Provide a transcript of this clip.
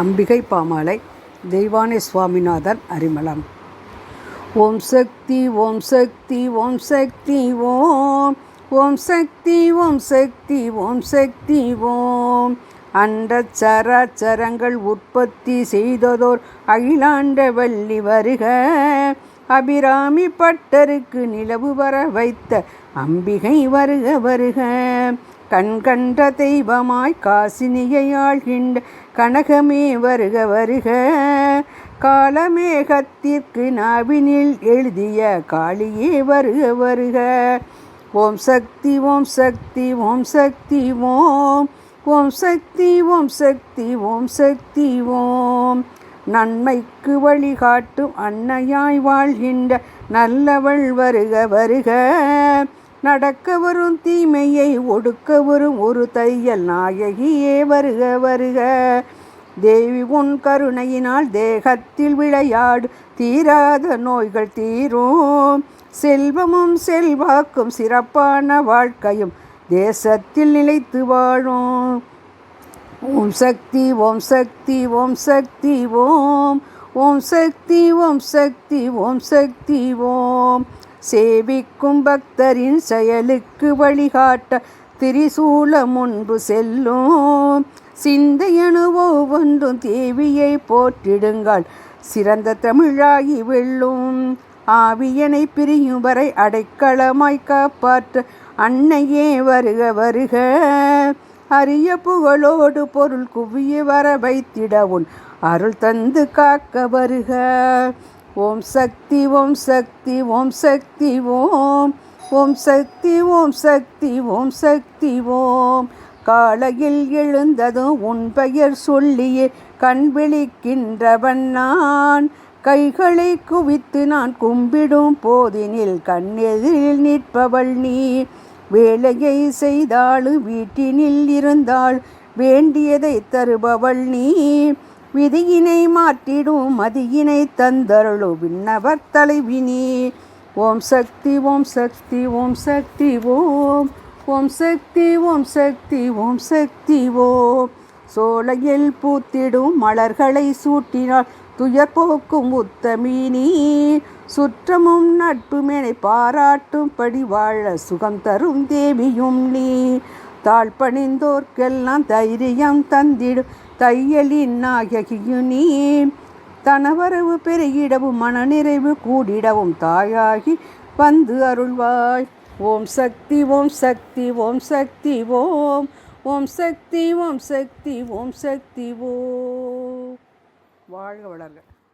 அம்பிகை பாமாலை தெய்வானை சுவாமிநாதன் அரிமளம். ஓம் சக்தி ஓம் சக்தி ஓம் சக்தி ஓம். ஓம் சக்தி ஓம் சக்தி ஓம் சக்தி ஓம். அண்ட சராச்சரங்கள் உற்பத்தி செய்ததோர் அகிலாண்ட வள்ளி வருக. அபிராமி பட்டருக்கு நிலவு வர வைத்த அம்பிகை வருக வருக. கண்கண்ட தெய்வமாய் காசினியை ஆழ்கின்ற கனகமே வருக வருக. காலமேகத்திற்கு நாவினில் எழுதிய காளியே வருக வருக. ஓம் சக்தி ஓம் சக்தி ஓம் சக்தி ஓம். ஓம் சக்தி ஓம் சக்தி ஓம் சக்தி ஓம். நன்மைக்கு வழிகாட்டும் அன்னையாய் வாழ்கின்ற நல்லவள் வருக வருக. நடக்க வரும் தீமையை ஒடுக்க வரும் ஒரு தையல் நாயகியே வருக வருக. தேவி உன் கருணையினால் தேகத்தில் விளையாடு தீராத நோய்கள் தீரும். செல்வமும் செல்வாக்கும் சிறப்பான வாழ்க்கையும் தேசத்தில் நிலைத்து வாழும். ஓம் சக்தி ஓம் சக்தி ஓம் சக்தி ஓம். ஓம் சக்தி ஓம் சக்தி ஓம் சக்தி ஓம். சேவிக்கும் பக்தரின் செயலுக்கு வழிகாட்ட திரிசூல முன்பு செல்லும் சிந்தையணு ஒவ்வொன்றும் தேவியை போற்றிடுங்கள். சிறந்த தமிழாகி வெல்லும். ஆவியனை பிரியும் வரை அடைக்கலமாய் காப்பாற்ற. அன்னையே வருக வருக. அரிய புகழோடு பொருள் குவிய வர வைத்திட உன் அருள் தந்து காக்க வருக. ஓம் சக்தி ஓம் சக்தி ஓம் சக்தி ஓம். ஓம் சக்தி ஓம் சக்தி ஓம் சக்தி ஓம். காலையில் எழுந்ததும் உன் பெயர் சொல்லியே கண் விழிக்கின்றவன் நான் கைகளை குவித்து நான் கும்பிடும் போதினில் கண்ணெதிரில் நிற்பவள் நீ. வேலையை செய்தாள் வீட்டினில் இருந்தாள் வேண்டியதை தருபவள் நீ. விதியினை மாற்றிடும் மதியினை தந்தருளு விண்ணவர் தலைவினி. ஓம் சக்தி ஓம் சக்தி ஓம் சக்தி ஓம். ஓம் சக்தி ஓம் சக்தி ஓம் சக்தி ஓம். சோலையில் பூத்திடும் மலர்களை சூட்டினால் துயர் போக்கும் உத்தமீனி. சுற்றமும் நட்புமேனை பாராட்டும்படி வாழ சுகம் தரும் தேவியும் நீ. தாழ்பணிந்தோர்க்கெல்லாம் தைரியம் தந்திடும் தையலின் நாயகியும் நீ. தனவரவு பெருகிடவும் மனநிறைவு கூடிடவும் தாயாகி வந்து அருள்வாய். ஓம் சக்தி ஓம் சக்தி ஓம் சக்தி ஓம். ஓம் சக்தி ஓம் சக்தி ஓம் சக்தி ஓம். வாழ்க வளர்க.